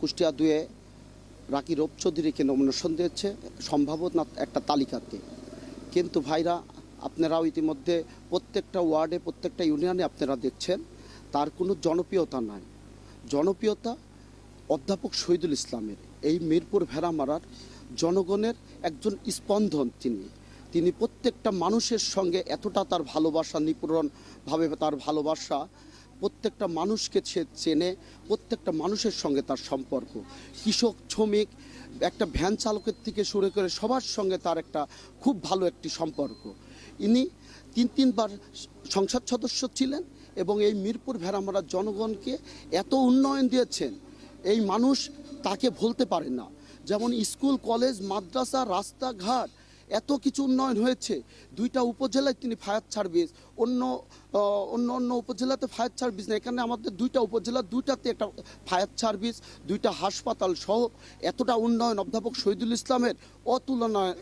কুষ্টিয়া দুয়ে রাকি রূপ চৌধুরীকে নমিনেশন দিয়েছে সম্ভাবনা একটা তালিকাতে। কিন্তু ভাইরা, আপনারাও ইতিমধ্যে প্রত্যেকটা ওয়ার্ডে, প্রত্যেকটা ইউনিয়নে আপনারা দেখছেন, তার কোনো জনপ্রিয়তা নাই। জনপ্রিয়তা অধ্যাপক শহীদুল ইসলামের। এই মিরপুর ভেড়ামারার জনগণের একজন স্পন্দন তিনি। তিনি প্রত্যেকটা মানুষের সঙ্গে এতটা তার ভালোবাসা নিপুণভাবে তার ভালোবাসা প্রত্যেকটা মানুষকে সে চেনে, প্রত্যেকটা মানুষের সঙ্গে তার সম্পর্ক। কৃষক, শ্রমিক, একটা ভ্যান চালকের থেকে শুরু করে সবার সঙ্গে তার একটা খুব ভালো একটি সম্পর্ক। ইনি তিন তিনবার সংসদ সদস্য ছিলেন এবং এই মিরপুর ভেড়ামারা জনগণকে এত উন্নয়ন দিয়েছেন, এই মানুষ তাকে ভুলতে পারে না। যেমন স্কুল, কলেজ, মাদ্রাসা, রাস্তাঘাট এত কিছু উন্নয়ন হয়েছে। দুইটা উপজেলায় তিনি ফায়ার সার্ভিস, অন্য অন্য অন্য উপজেলাতে ফায়ার সার্ভিস না এখানে আমাদের দুইটা উপজেলা, দুইটাতে একটা ফায়ার সার্ভিস, দুইটা হাসপাতাল সহ এতটা উন্নয়ন অধ্যাপক শহীদুল ইসলামের অতুলনায়